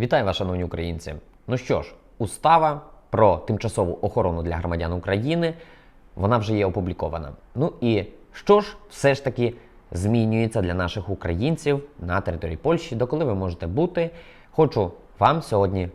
Вітаю вас, шановні українці. Ну що ж, устава про тимчасову охорону для громадян України вона вже є опублікована. Ну і що ж все ж таки змінюється для наших українців на території Польщі, доколи ви можете бути. Хочу вам сьогодні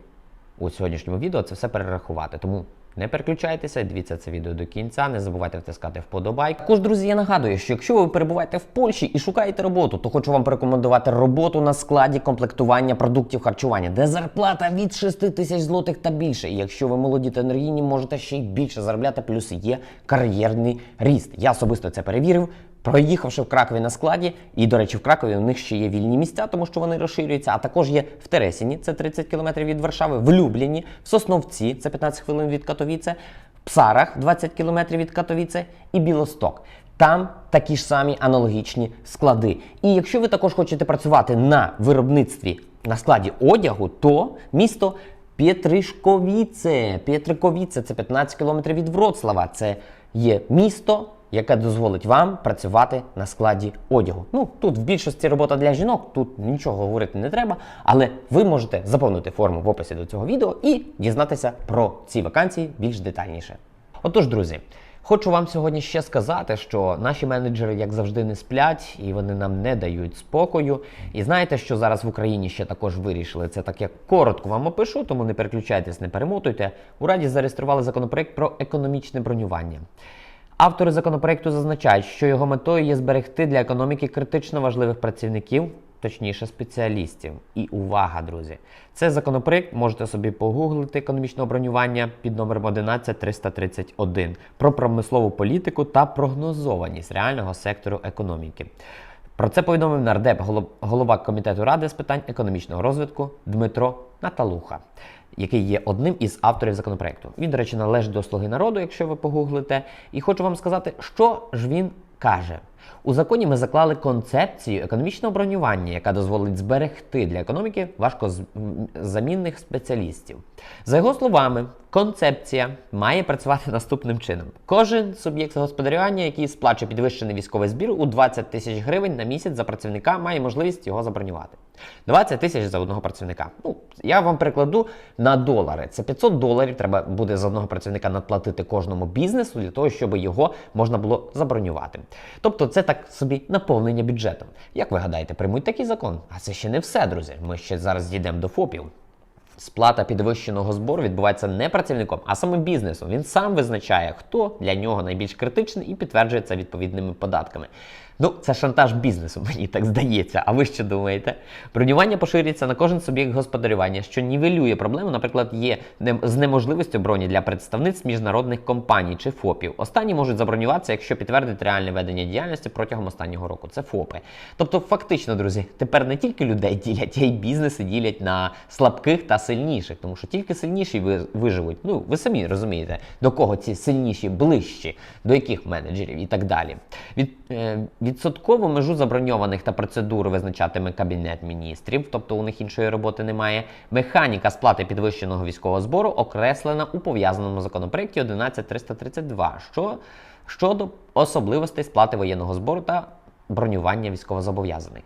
у сьогоднішньому відео це все перерахувати. Тому не переключайтеся, дивіться це відео до кінця, не забувайте втискати вподобайк. Також, друзі, я нагадую, що якщо ви перебуваєте в Польщі і шукаєте роботу, то хочу вам порекомендувати роботу на складі комплектування продуктів харчування, де зарплата від 6 тисяч злотих та більше. І якщо ви молоді та енергійні, можете ще й більше заробляти, плюс є кар'єрний ріст. Я особисто це перевірив. Проїхавши в Кракові на складі, і, до речі, в Кракові у них ще є вільні місця, тому що вони розширюються. А також є в Тересіні, це 30 кілометрів від Варшави, в Любліні, в Сосновці, це 15 хвилин від Катовіце, в Псарах 20 кілометрів від Катовіце і Білосток. Там такі ж самі аналогічні склади. І якщо ви також хочете працювати на виробництві на складі одягу, то місто П'єтришковіце. П'єтриковіце це 15 кілометрів від Вроцлава. Це є місто, яке дозволить вам працювати на складі одягу. Ну тут в більшості робота для жінок, тут нічого говорити не треба, але ви можете заповнити форму в описі до цього відео і дізнатися про ці вакансії більш детальніше. Отож, друзі. Хочу вам сьогодні ще сказати, що наші менеджери, як завжди, не сплять і вони нам не дають спокою. І знаєте, що зараз в Україні ще також вирішили. Це так я коротко вам опишу, тому не переключайтесь, не перемотуйте. У Раді зареєстрували законопроект про економічне бронювання. Автори законопроекту зазначають, що його метою є зберегти для економіки критично важливих працівників, точніше спеціалістів. І увага, друзі! Це законопроект можете собі погуглити економічного бронювання під номером 11331 про промислову політику та прогнозованість реального сектору економіки. Про це повідомив нардеп голов- голова комітету ради з питань економічного розвитку Дмитро Наталуха, який є одним із авторів законопроекту. Він, до речі, належить до слуги народу, якщо ви погуглите. І хочу вам сказати, що ж він каже. У законі ми заклали концепцію економічного бронювання, яка дозволить зберегти для економіки важкозамінних спеціалістів. За його словами, концепція має працювати наступним чином: кожен суб'єкт господарювання, який сплачує підвищений військовий збір у 20 тисяч гривень на місяць за працівника, має можливість його забронювати. 20 тисяч за одного працівника. Ну, я вам перекладу на долари. Це 500 доларів треба буде за одного працівника надплатити кожному бізнесу для того, щоб його можна було забронювати. Тобто, це так собі наповнення бюджетом. Як ви гадаєте, приймуть такий закон? А це ще не все, друзі. Ми ще зараз дійдемо до ФОПів. Сплата підвищеного збору відбувається не працівником, а саме бізнесом. Він сам визначає, хто для нього найбільш критичний і підтверджує це відповідними податками. Ну, це шантаж бізнесу, мені так здається. А ви що думаєте? Бронювання поширюється на кожен суб'єкт господарювання, що нівелює проблему, наприклад, є з неможливістю броні для представництв міжнародних компаній чи ФОПів. Останні можуть забронюватися, якщо підтвердить реальне ведення діяльності протягом останнього року. Це ФОПи. Тобто, фактично, друзі, тепер не тільки людей ділять, а й бізнеси ділять на слабких та сильніших, тому що тільки сильніші виживуть. Ну, ви самі розумієте, до кого ці сильніші ближчі, до яких менеджерів і так далі. Від, е, відсоткову межу заброньованих та процедури визначатиме Кабінет міністрів, тобто у них іншої роботи немає. Механіка сплати підвищеного військового збору окреслена у пов'язаному законопроекті 11332, що щодо особливостей сплати воєнного збору та бронювання військовозобов'язаних.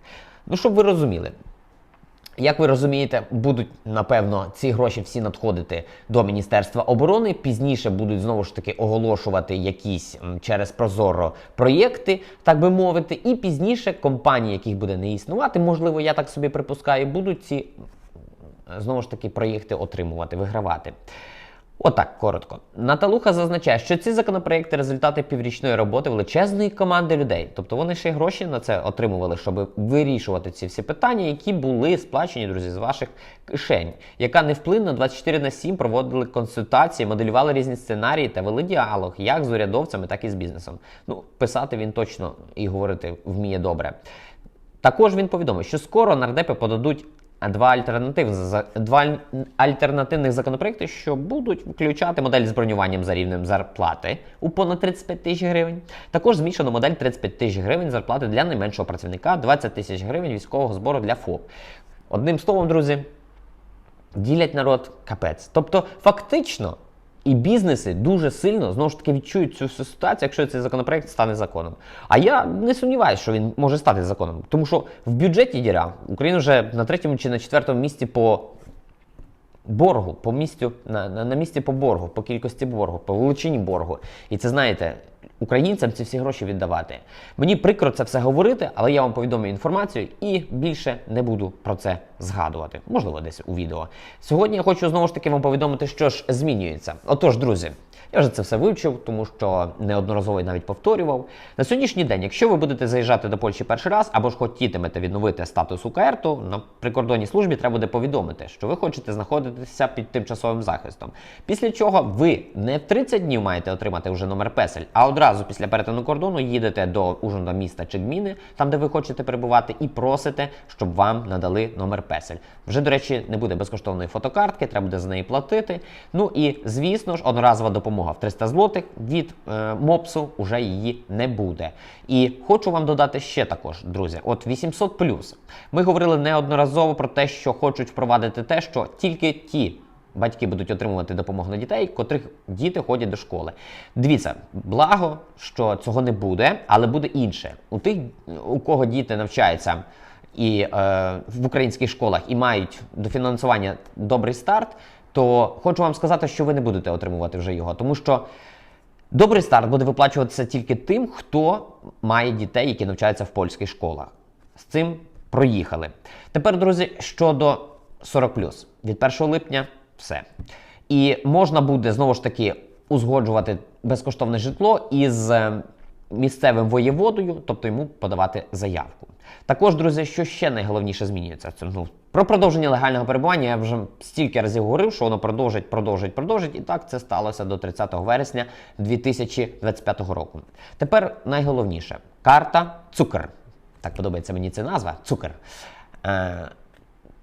Ну, щоб ви розуміли, як ви розумієте, будуть напевно ці гроші всі надходити до Міністерства оборони. Пізніше будуть знову ж таки оголошувати якісь через Прозоро проєкти, так би мовити, і пізніше компанії, яких буде не існувати, можливо, я так собі припускаю, будуть ці знову ж таки проєкти отримувати, вигравати. Отак, коротко. Наталуха зазначає, що ці законопроекти результати піврічної роботи величезної команди людей. Тобто вони ще й гроші на це отримували, щоб вирішувати ці всі питання, які були сплачені, друзі, з ваших кишень, яка невпливно 24 на 7 проводили консультації, моделювали різні сценарії та вели діалог як з урядовцями, так і з бізнесом. Ну, писати він точно і говорити вміє добре. Також він повідомив, що скоро нардепи подадуть два альтернативних, два альтернативних законопроекти, що будуть включати модель з бронюванням за рівнем зарплати у понад 35 тисяч гривень. Також змішано модель 35 тисяч гривень зарплати для найменшого працівника, 20 тисяч гривень військового збору для ФОП. Одним словом, друзі, ділять народ капець. Тобто, фактично, і бізнеси дуже сильно знову ж таки відчують цю ситуацію, якщо цей законопроект стане законом. А я не сумніваюся, що він може стати законом, тому що в бюджеті діра Україна вже на третьому чи на четвертому місці по боргу по місцю на, на, на місці по боргу, по кількості боргу, по величині боргу. І це знаєте. Українцям ці всі гроші віддавати. Мені прикро це все говорити, але я вам повідомлю інформацію і більше не буду про це згадувати. Можливо, десь у відео. Сьогодні я хочу знову ж таки вам повідомити, що ж змінюється. Отож, друзі, я вже це все вивчив, тому що неодноразово навіть повторював. На сьогоднішній день, якщо ви будете заїжджати до Польщі перший раз або ж хотітимете відновити статус УКР, то на прикордонній службі треба буде повідомити, що ви хочете знаходитися під тимчасовим захистом. Після чого ви не в 30 днів маєте отримати вже номер песель, а одразу після перетину кордону їдете до Ужгорода міста чи гміни, там де ви хочете перебувати, і просите, щоб вам надали номер песель. Вже, до речі, не буде безкоштовної фотокартки, треба буде за неї платити. Ну і звісно ж, одноразова допомога в 300 злотих від е, МОПСу вже її не буде. І хочу вам додати ще також, друзі, от 800 Ми говорили неодноразово про те, що хочуть впровадити те, що тільки ті. Батьки будуть отримувати допомогу на дітей, котрих діти ходять до школи. Дивіться, благо, що цього не буде, але буде інше. У тих, у кого діти навчаються і е, в українських школах і мають до фінансування добрий старт, то хочу вам сказати, що ви не будете отримувати вже його, тому що добрий старт буде виплачуватися тільки тим, хто має дітей, які навчаються в польських школах. З цим проїхали. Тепер, друзі, щодо 40 від 1 липня все. І можна буде знову ж таки узгоджувати безкоштовне житло із е, місцевим воєводою, тобто йому подавати заявку. Також, друзі, що ще найголовніше змінюється? Ну про продовження легального перебування я вже стільки разів говорив, що воно продовжить, продовжить, продовжить. І так це сталося до 30 вересня 2025 року. Тепер найголовніше карта Цукер. Так подобається мені ця назва Цукер. Е,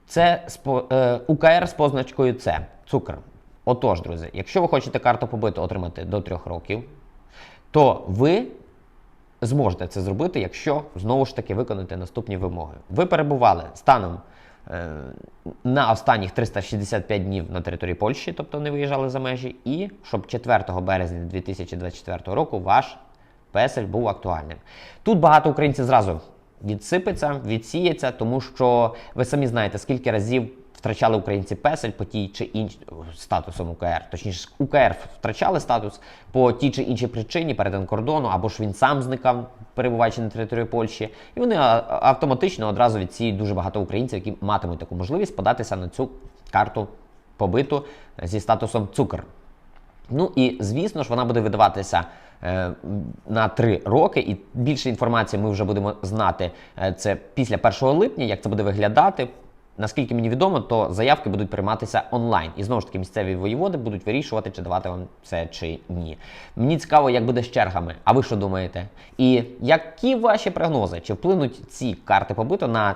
Це е, УКР з позначкою С. Цукер. Отож, друзі, якщо ви хочете карту побиту отримати до 3 років, то ви зможете це зробити, якщо знову ж таки виконаєте наступні вимоги. Ви перебували станом е, на останніх 365 днів на території Польщі, тобто не виїжджали за межі, і щоб 4 березня 2024 року ваш песель був актуальним. Тут багато українців зразу відсипеться, відсіється, тому що ви самі знаєте, скільки разів втрачали українці песель по тій чи іншій статусом УКР. Точніше, УКР втрачали статус по тій чи іншій причині перетин кордону, або ж він сам зникав, перебуваючи на території Польщі, і вони автоматично одразу відсіють дуже багато українців, які матимуть таку можливість податися на цю карту побиту зі статусом цукр. Ну і звісно ж, вона буде видаватися е, на три роки, і більше інформації ми вже будемо знати е, це після 1 липня, як це буде виглядати. Наскільки мені відомо, то заявки будуть прийматися онлайн. І знову ж таки, місцеві воєводи будуть вирішувати, чи давати вам це чи ні. Мені цікаво, як буде з чергами. А ви що думаєте? І які ваші прогнози? Чи вплинуть ці карти побиту на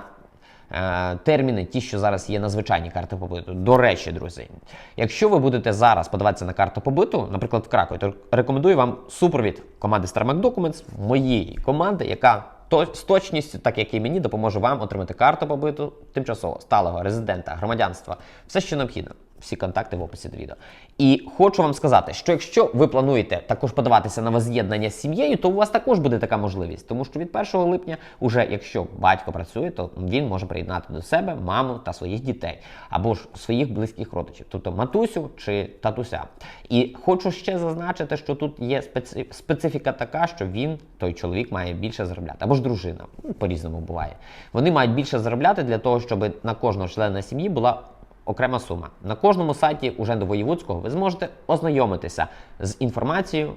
терміни, ті, що зараз є на звичайні карти побиту? До речі, друзі, якщо ви будете зараз подаватися на карту побиту, наприклад, в Кракові, то рекомендую вам супровід команди StarMac Documents, моєї команди, яка з точністю, так як і мені, допоможе вам отримати карту побиту тимчасово сталого резидента, громадянства, все, що необхідно. Всі контакти в описі до відео. І хочу вам сказати, що якщо ви плануєте також подаватися на воз'єднання з сім'єю, то у вас також буде така можливість. Тому що від 1 липня, уже якщо батько працює, то він може приєднати до себе маму та своїх дітей, або ж своїх близьких родичів, тобто матусю чи татуся. І хочу ще зазначити, що тут є специ... специфіка така, що він, той чоловік, має більше заробляти, або ж дружина. Ну, По-різному буває. Вони мають більше заробляти для того, щоб на кожного члена сім'ї була окрема сума. На кожному сайті уже до Воєвудського ви зможете ознайомитися з інформацією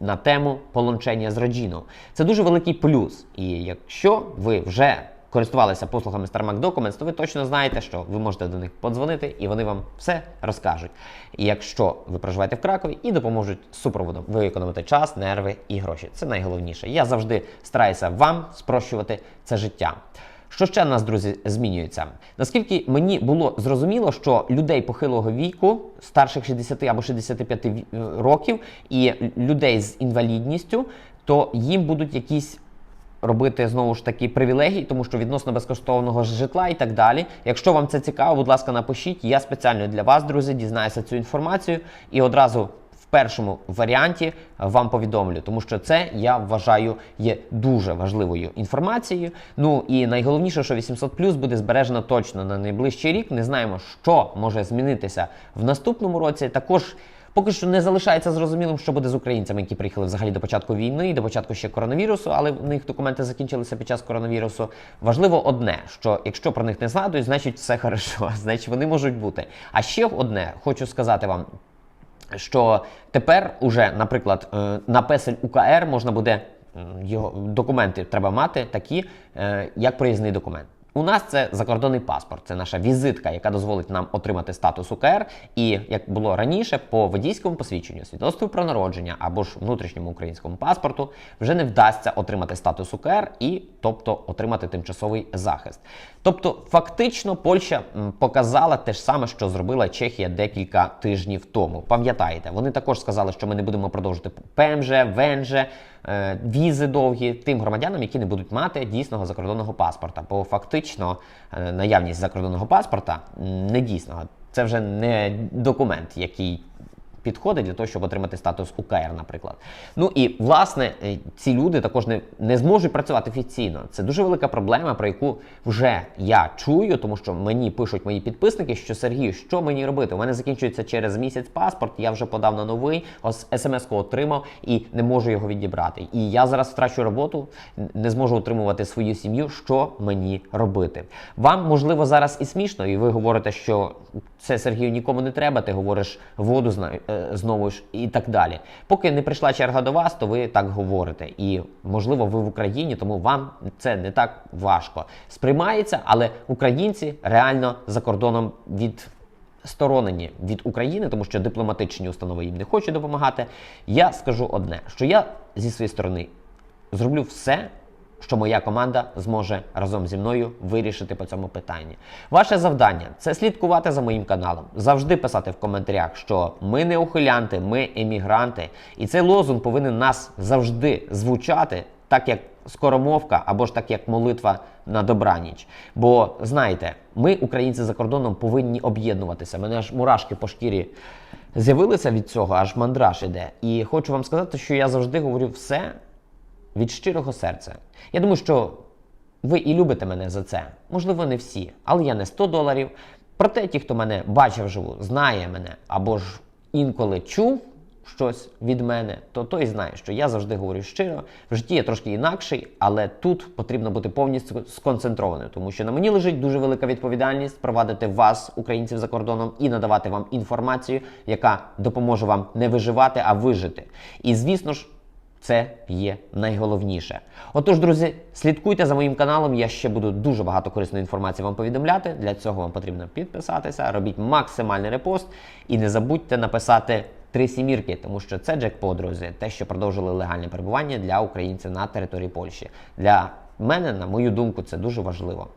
на тему полончення з Роджіно. Це дуже великий плюс. І якщо ви вже користувалися послугами StarMac Documents, то ви точно знаєте, що ви можете до них подзвонити і вони вам все розкажуть. І якщо ви проживаєте в Кракові і допоможуть супроводом, ви економите час, нерви і гроші. Це найголовніше. Я завжди стараюся вам спрощувати це життя. Що ще в нас, друзі, змінюється? Наскільки мені було зрозуміло, що людей похилого віку, старших 60 або 65 років, і людей з інвалідністю, то їм будуть якісь. Робити знову ж таки привілегії, тому що відносно безкоштовного житла і так далі. Якщо вам це цікаво, будь ласка, напишіть. Я спеціально для вас, друзі, дізнаюся цю інформацію і одразу першому варіанті вам повідомлю, тому що це я вважаю є дуже важливою інформацією. Ну і найголовніше, що 800 плюс буде збережено точно на найближчий рік. Не знаємо, що може змінитися в наступному році. Також. Поки що не залишається зрозумілим, що буде з українцями, які приїхали взагалі до початку війни і до початку ще коронавірусу, але в них документи закінчилися під час коронавірусу. Важливо одне, що якщо про них не згадують, значить все хорошо, значить вони можуть бути. А ще одне хочу сказати вам. Що тепер уже, наприклад, е, на песель УКР можна буде його документи треба мати такі, е, як проїзний документ. У нас це закордонний паспорт, це наша візитка, яка дозволить нам отримати статус УКР. І як було раніше, по водійському посвідченню, свідоцтву про народження або ж внутрішньому українському паспорту вже не вдасться отримати статус УКР і, тобто, отримати тимчасовий захист. Тобто, фактично, Польща показала те ж саме, що зробила Чехія декілька тижнів тому. Пам'ятаєте, вони також сказали, що ми не будемо продовжувати ПМЖ, ВНЖ, візи довгі тим громадянам, які не будуть мати дійсного закордонного паспорта. Бо фактично е, наявність закордонного паспорта недійсного. не дійсного. Це вже не документ, який підходить для того, щоб отримати статус УКР, наприклад. Ну і власне е, ці люди також не, не зможуть працювати офіційно. Це дуже велика проблема, про яку вже я чую, тому що мені пишуть мої підписники, що Сергію, що мені робити? У мене закінчується через місяць паспорт, я вже подав на новий, ось смс-ку отримав і не можу його відібрати. І я зараз втрачу роботу, не зможу утримувати свою сім'ю. Що мені робити? Вам можливо зараз і смішно, і ви говорите, що це Сергію нікому не треба. Ти говориш воду знову ж і так далі. Поки не прийшла черга до вас, то ви так говорите. І можливо, ви в Україні, тому вам це не так важко сприймається, але українці реально за кордоном від. Сторонені від України, тому що дипломатичні установи їм не хочуть допомагати. Я скажу одне: що я зі своєї сторони зроблю все, що моя команда зможе разом зі мною вирішити по цьому питанні. Ваше завдання це слідкувати за моїм каналом, завжди писати в коментарях, що ми не ухилянти, ми емігранти, і цей лозунг повинен нас завжди звучати, так як скоромовка або ж так як молитва на добраніч. Бо знаєте, ми, українці за кордоном, повинні об'єднуватися. Мене аж мурашки по шкірі з'явилися від цього, аж мандраж іде. І хочу вам сказати, що я завжди говорю все від щирого серця. Я думаю, що ви і любите мене за це. Можливо, не всі, але я не 100 доларів. Проте ті, хто мене бачив живу, знає мене або ж інколи чув щось від мене, то той знає, що я завжди говорю щиро. В житті я трошки інакший, але тут потрібно бути повністю сконцентрованим, тому що на мені лежить дуже велика відповідальність провадити вас, українців за кордоном, і надавати вам інформацію, яка допоможе вам не виживати, а вижити. І звісно ж. Це є найголовніше. Отож, друзі, слідкуйте за моїм каналом. Я ще буду дуже багато корисної інформації вам повідомляти. Для цього вам потрібно підписатися, робіть максимальний репост і не забудьте написати три сімірки, тому що це джекпот, друзі, те, що продовжили легальне перебування для українців на території Польщі. Для мене, на мою думку, це дуже важливо.